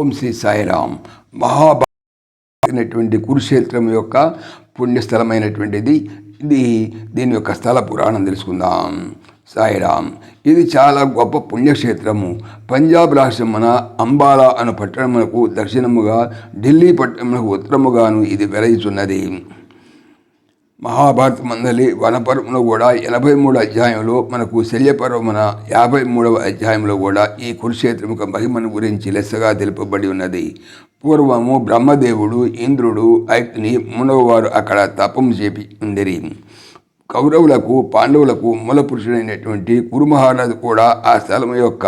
ఓం శ్రీ సాయిరామ్ మహాభారతమైనటువంటి కురుక్షేత్రం యొక్క పుణ్యస్థలమైనటువంటిది. ఇది దీని యొక్క స్థల పురాణం తెలుసుకుందాం. సాయిరామ్ ఇది చాలా గొప్ప పుణ్యక్షేత్రము. పంజాబ్ రాష్ట్రమున అంబాలా అను పట్టణమునకు దక్షిణముగా ఢిల్లీ పట్టణమునకు ఉత్తరముగాను ఇది వెలయిచున్నది. మహాభారత మందలి వనపర్వంలో కూడా ఎనభై మూడు అధ్యాయంలో మనకు శల్యపర్వమున యాభై మూడవ అధ్యాయంలో కూడా ఈ కురుక్షేత్రం యొక్క మహిమను గురించి లెస్సగా తెలుపబడి ఉన్నది. పూర్వము బ్రహ్మదేవుడు ఇంద్రుడు ఐక్ని మూడవవారు అక్కడ తపం చేపి ఉండిరి. కౌరవులకు పాండవులకు మూల పురుషుడైనటువంటి కురుమహారాజు కూడా ఆ స్థలం యొక్క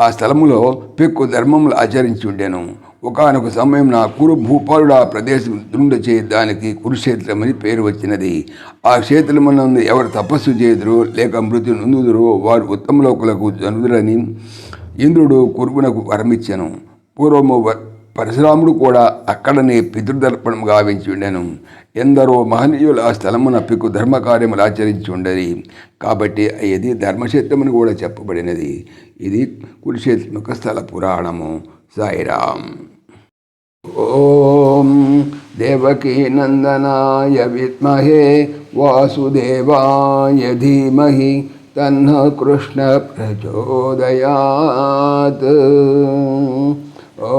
ఆ స్థలములో పెక్కు ధర్మములు ఆచరించి ఉండెను ఒకనొక సమయం నా కురు భూపాలుడు ఆ ప్రదేశం దృండచే దానికి కురుక్షేత్రమని పేరు వచ్చినది. ఆ క్షేత్రమునందు ఎవరు తపస్సు చేదురో లేక మృతి నొందుదురో వారు ఉత్తమలోకులకు జనుదురని ఇంద్రుడు కురువునకు వరమిచ్చను. పూర్వము వ- పరశురాముడు కూడా అక్కడనే పితృదర్పణం గావించి ఉండెను ఎందరో మహనీయులు ఆ స్థలమున పిక్కు ధర్మకార్యములు ఆచరించి ఉండరి కాబట్టి ఇది ధర్మక్షేత్రమని కూడా చెప్పబడినది. ఇది కురుక్షేత్రం యొక్క స్థల పురాణము. సాయిరామ్. ఓం దేవకీ నందనాయ విద్మహే వాసుదేవాయ ధీమహి తన్న కృష్ణ ప్రచోదయాత్. ఓ